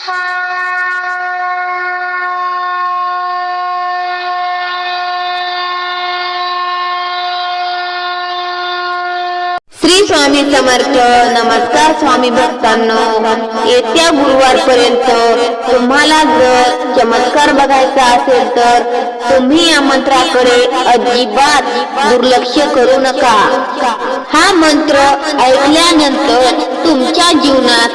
श्री स्वामी समर्थ नमस्कार स्वामी भक्तांनो. येत्या गुरुवार पर्यंत तुम्हाला जर चमत्कार बघायचा असेल तर तुम्ही या मंत्राकडे अजिबात दुर्लक्ष करू नका. हा मंत्र ऐकल्यानंतर तुमच्या जीवनात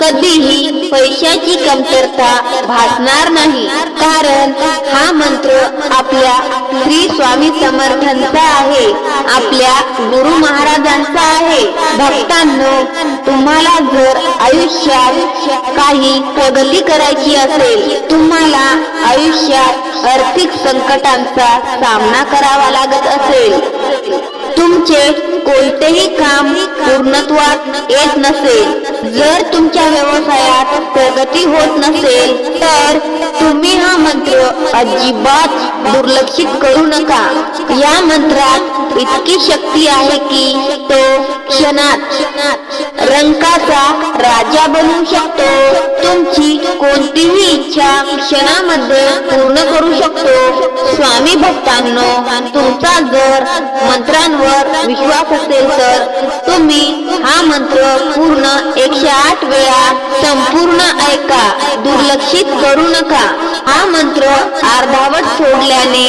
कधीही पैशाची कमतरता भासणार नाही. कारण हा मंत्र आपल्या श्री स्वामी समर्थांचा आहे. आपल्या गुरु महाराजांचा आहे. भक्तांनो तुम्हाला जर आयुष्यात काही प्रगती करायची असेल तुम्हाला आयुष्यात आर्थिक संकटांचा सामना करावा लागत असेल. तुमचे कोणतेही काम पूर्णत्वात येत नसेल. जर तुमच्या व्यवसायात प्रगती होत नसेल तर तुम्ही हा मंत्र अजिबात दुर्लक्षित करू नका. या मंत्रात इतकी शक्ती आहे की तो क्षणात रंकाचा राजा बनू शकतो. तुमची कोणतीही इच्छा क्षणामध्ये पूर्ण करू शकतो. स्वामी भक्तांनो तुमचा जर मंत्रांवर विश्वास असेल तर तुम्ही हा मंत्र पूर्ण एकशे आठ वेळा संपूर्ण ऐका. दुर्लक्षित करू नका. हा मंत्र अर्धावट सोडल्याने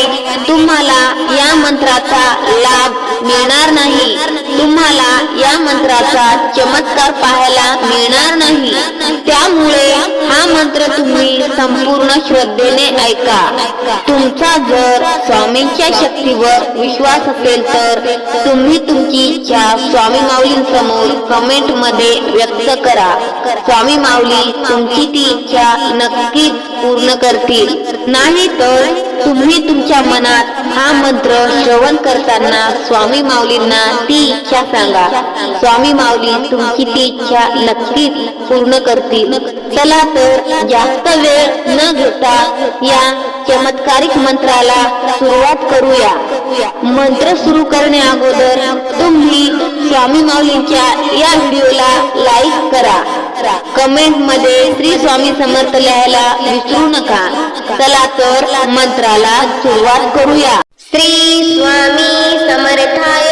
तुम्हाला या मंत्राचा लाभ मिळणार नाही. तुम्हाला या मंत्राचा चमत्कार पाहायला मिळणार नाही. त्यामुळे हा मंत्र तुम्ही संपूर्ण श्रद्धेने ऐका. तुमचा जर स्वामींच्या शक्तीवर विश्वास असेल तर तुम्ही तुमची इच्छा स्वामी माऊलींसमोर कमेंटमध्ये व्यक्त करा. स्वामी माऊली तुमची ती इच्छा नक्कीच पूर्ण करतील. नाही तर तुम्ही तुमच्या मनात हा मंत्र श्रवण करताना स्वामी माऊलींना ती इच्छा सांगा. स्वामी माऊली तुमची ती इच्छा नक्कीच पूर्ण करतील. चला तर जास्त वेळ न घेता या चमत्कारिक मंत्राला सुरुवात करूया. मंत्र सुरू करण्या अगोदर तुम्ही स्वामी माऊलींच्या या व्हिडिओला लाईक करा. करा. कमेंटमध्ये श्री स्वामी समर्थ लिहायला विसरू नका. चला तर मंत्राला सुरुवात करूया. श्री स्वामी समर्थाय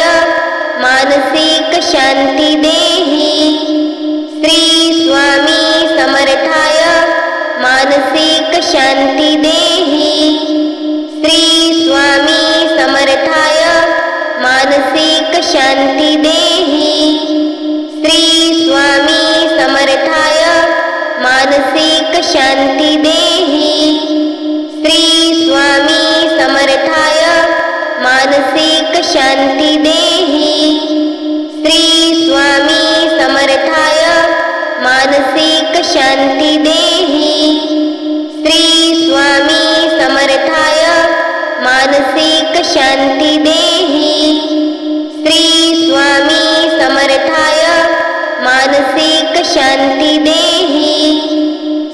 मानसिक शांती देही. श्री स्वामी समर्थाय मानसिक शांती देही. श्री स्वामी समर्थाय मानसिक शांती देही. श्री स्वामी समर्थाय मानसिक शांती देही। श्री स्वामी समर्थाय मानसिक शांती देही। श्री स्वामी समर्थाय मानसिक शांती देही। श्री स्वामी समर्थाय मानसिक शांती देही। श्री शांती देही।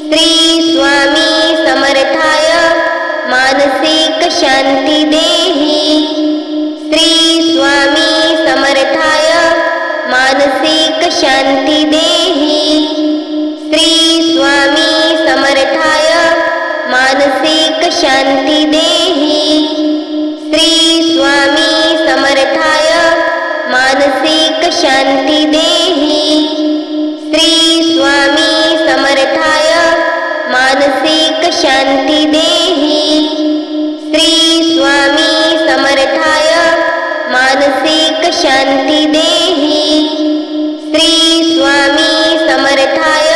श्री स्वामी समर्थाय मानसिक शांती देही। श्री स्वामी समर्थाय मानसिक शांती देही। श्री स्वामी समर्थाय मानसिक शांती देही। श्री स्वामी समर्थाय मानसिक शांती देही। श्री स्वामी समर्थाय मानसिक शांती देही श्री स्वामी समर्थाय मानसिक शांती देही श्री स्वामी समर्थाय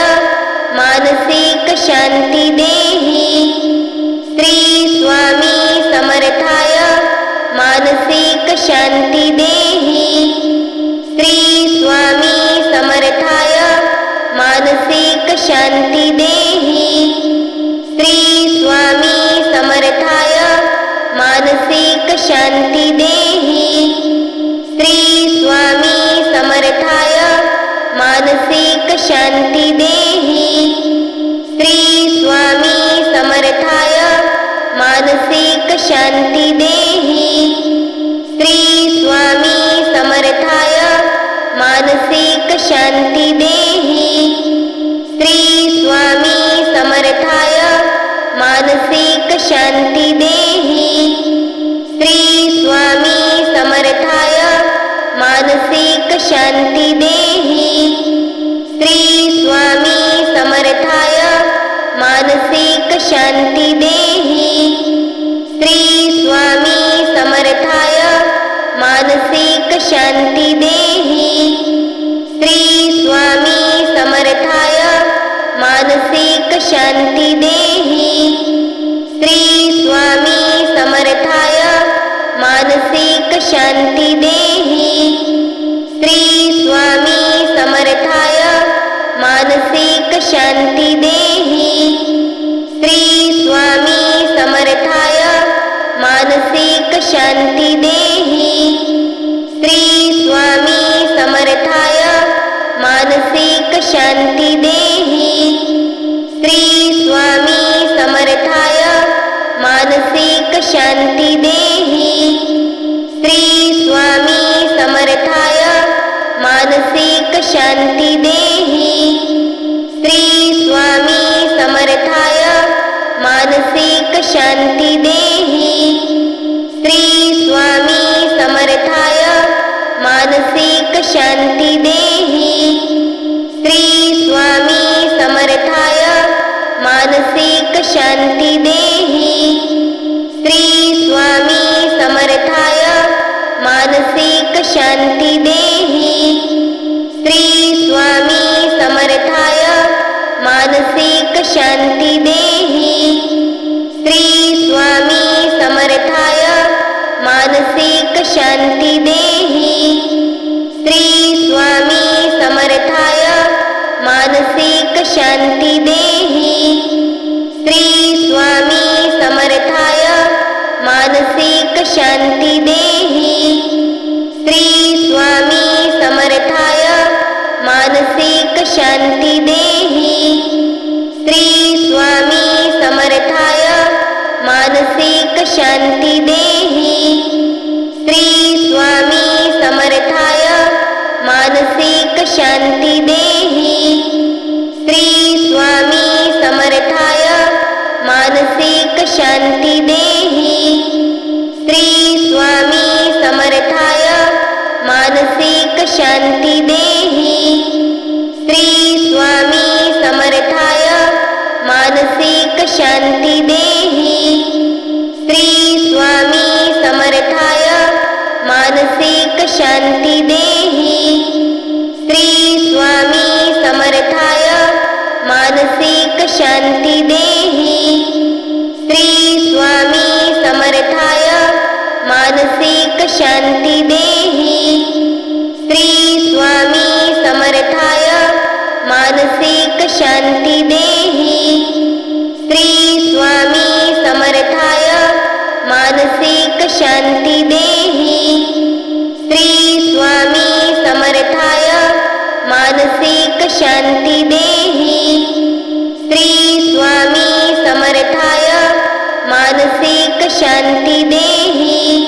मानसिक शांती देही श्री स्वामी समर्थाय मानसिक शांती देही श्री स्वामी समर्थाय मानसिक शांती देही. श्री स्वामी समर्थाय मानसिक शांती देही. श्री स्वामी समर्थाय मानसिक शांती देही. श्री स्वामी समर्थाय मानसिक शांती देही. श्री स्वामी समर्थाय मानसिक शांती देही. श्री स्वामी समर्थाय मानसिक शांती देही। श्री स्वामी समर्थाय मानसिक शांती देही। श्री स्वामी समर्थाय मानसिक शांती देही। श्री स्वामी समर्थाय मानसिक शांती देही। श्री स्वामी समर्थाय मानसिक शांती देही. श्री स्वामी समर्थाय मानसिक शांती देही. श्री स्वामी समर्थाय मानसिक शांती देही. श्री स्वामी समर्थाय मानसिक शांती देही. श्री स्वामी समर्थाय मानसिक शांती देही. श्री स्वामी समर्थाय मानसिक शांती देही। श्री स्वामी समर्थाय मानसिक शांती देही। श्री स्वामी समर्थाय मानसिक शांती देही। श्री स्वामी समर्थाय मानसिक शांती देही। श्री स्वामी समर्थाय मानसिक शांती देही। श्री स्वामी समर्थाय मानसिक शांती देही। श्री स्वामी समर्थाय मानसिक शांती देही। श्री स्वामी समर्थाय मानसिक शांती देही। श्री स्वामी समर्थाय मानसिक शांती देही? श्री स्वामी समर्थाय मानसिक शांती देही? श्री स्वामी समर्थाय मानसिक शांती देही? श्री स्वामी समर्थाय मानसिक शांती देही? श्री स्वामी समर्थाय मानसिक शांती देही? स्वामी समर्थाय मानसिक शांती देही। श्री स्वामी समर्थाय मानसिक शांती देही। श्री स्वामी समर्थाय मानसिक शांती देही। श्री स्वामी समर्थाय मानसिक शांती देही। श्री स्वामी समर्थाय मानसिक शांती देही? श्री स्वामी समर्थाय मानसिक शांती देही? श्री स्वामी समर्थाय मानसिक शांती देही? श्री स्वामी समर्थाय मानसिक शांती देही? श्री स्वामी समर्थाय मानसिक शांती देही? समर्थाय मानसिक शांती देही।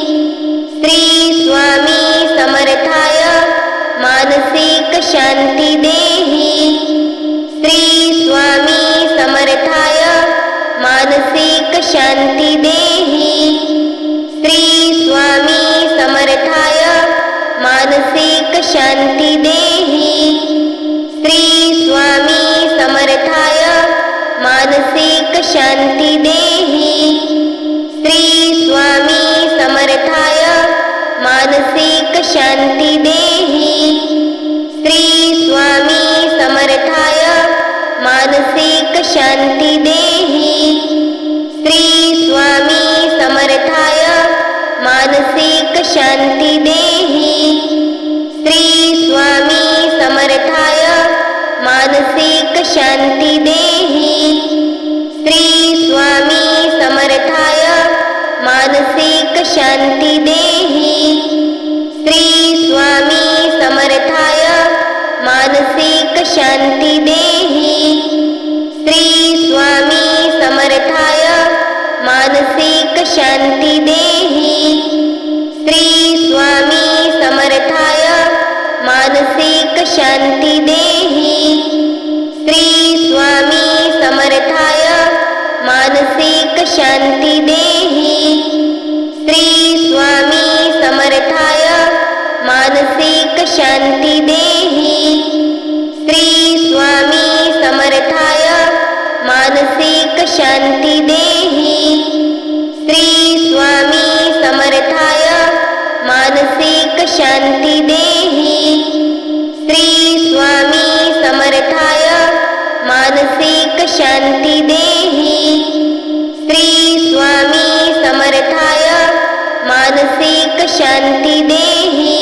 श्री स्वामी समर्थाय मानसिक शांती देही। श्री स्वामी समर्थाय मानसिक शांती देही। श्री स्वामी समर्थाय मानसिक शांती देही। श्री स्वामी समर्थाय मानसिक शांती देही। श्री स्वामी समर्थाय मानसिक शांती देही। श्री स्वामी समर्थाय मानसिक शांती देही। श्री स्वामी समर्थाय मानसिक शांती देही। श्री स्वामी समर्थाय मानसिक शांती देही। श्री स्वामी समर्थाय मानसिक शांती देही। श्री स्वामी समर्थाय मानसिक शांती देही। श्री स्वामी समर्थाय मानसिक शांती देही। श्री स्वामी समर्थाय मानसिक शांती देही। श्री स्वामी समर्थाय मानसीक शांती देही। श्री स्वामी समर्थाय मानसिक शांती देही। श्री स्वामी समर्थाय मानसिक शांती देही। श्री स्वामी समर्थाय मानसिक शांती देही। श्री स्वामी समर्थाय मानसिक शांती देही। श्री स्वामी समर्थाय मानसिक शांति देही।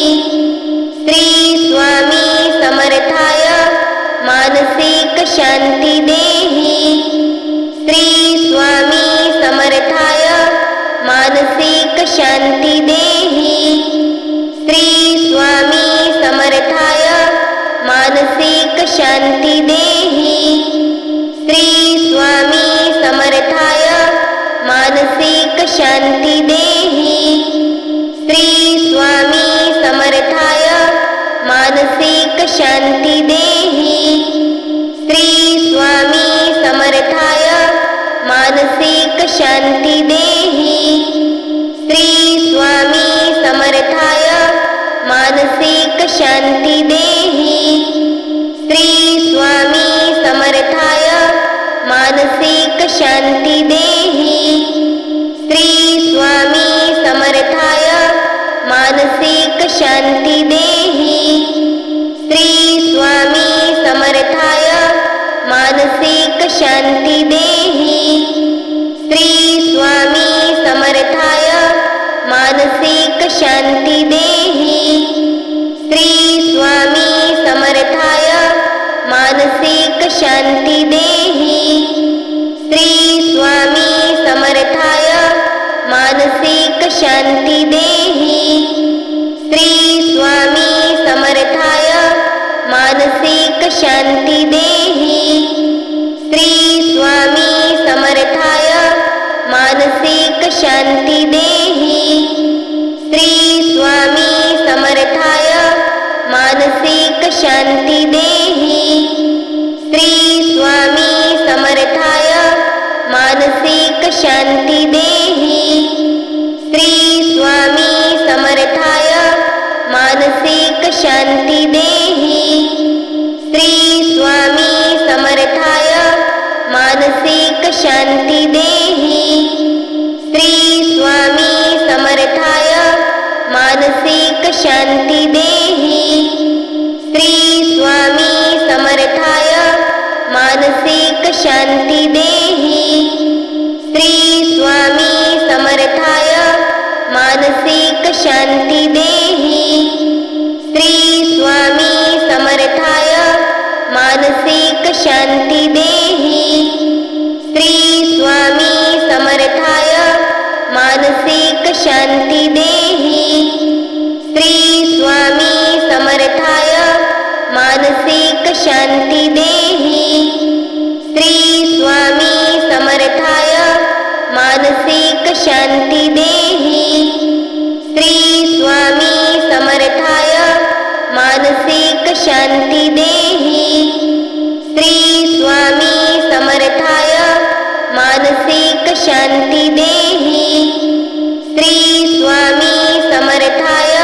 श्री स्वामी समर्थाय मानसिक शांति देही। श्री स्वामी समर्थाय मानसिक शांति देही। श्री स्वामी समर्थाय मानसिक शांति देही। श्री स्वामी समर्थाय मानसिक शान्ति देही? श्री स्वामी समर्थाय मानसिक शांति देही? श्री स्वामी समर्थाय मानसिक शांति देही? श्री स्वामी समर्थाय मानसिक शांति देही? श्री स्वामी समर्थाय मानसिक शांती देही। श्री स्वामी समर्थाय मानसिक शांती देही। श्री स्वामी समर्थाय मानसिक शांती देही। श्री स्वामी समर्थाय मानसिक शांती देही। श्री स्वामी समर्थाय मानसिक शांती देही। श्री स्वामी समर्थाय मानसिक शांती देही। श्री स्वामी समर्थाय मानसिक शांती देही। श्री स्वामी समर्थाय मानसिक शांती देही। श्री स्वामी समर्थाय मानसिक शांती देही। शांती देही। श्री स्वामी समर्थाय मानसिक शांती देही। श्री स्वामी समर्थाय मानसिक शांती देही। श्री स्वामी समर्थाय मानसिक शांती देही। श्री स्वामी समर्थाय मानसिक शांती देही। श्री स्वामी समर्थाय मानसिक शांति देही। श्री स्वामी समर्थाय मानसिक शांति देही। श्री स्वामी समर्थाय मानसिक शांति देही। श्री स्वामी समर्थाय मानसिक शांति देही। श्री स्वामी समर्थाय मानसिक शान्ति देही। श्री स्वामी समर्थाय मानसिक शांति देही। श्री स्वामी समर्थाय मानसिक शांति देही। श्री स्वामी समर्थाय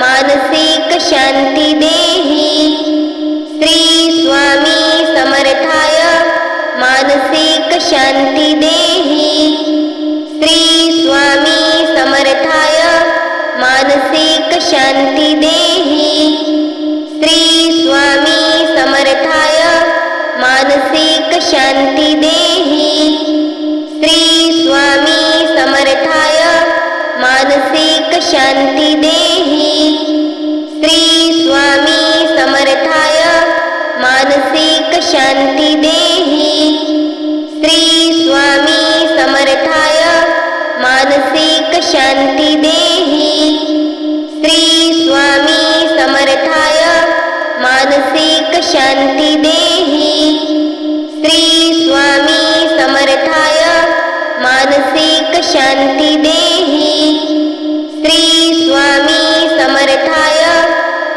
मानसिक शांति देही। श्री स्वामी समर्थाय मानसिक शान्ति देही? श्री स्वामी समर्थाय मानसिक शांति देही? श्री स्वामी समर्थाय मानसिक शांति देही? श्री स्वामी समर्थाय मानसिक शांति देही? श्री स्वामी समर्थाय मानसिक शांति शांती देही। श्री स्वामी समर्थाय मानसिक शांती देही। श्री स्वामी समर्थाय मानसिक शांती देही। श्री स्वामी समर्थाय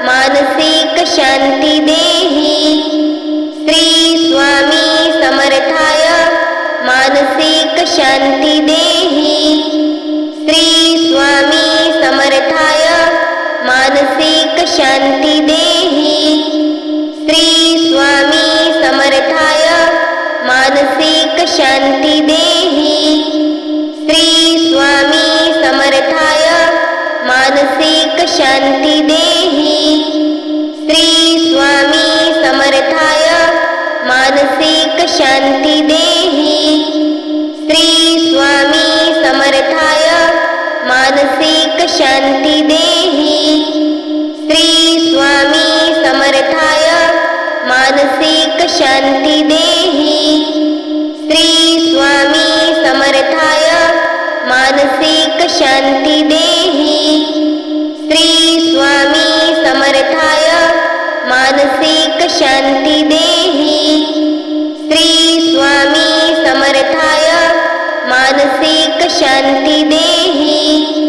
मानसिक शांती देही। श्री स्वामी समर्थाय मानसिक शांती देही। मानसिक शांती देही. श्री स्वामी समर्थाय मानसिक शांती देही. श्री स्वामी समर्थाय मानसिक शांती देही. श्री स्वामी समर्थाय मानसिक शांती देही. श्री स्वामी समर्थाय मानसिक शांती देही. स्वामी मानसिक शांती देही। श्री स्वामी समर्थाय मानसिक शांती देही। श्री स्वामी समर्थाय मानसिक शांती देही। श्री स्वामी समर्थाय मानसिक शांती देही।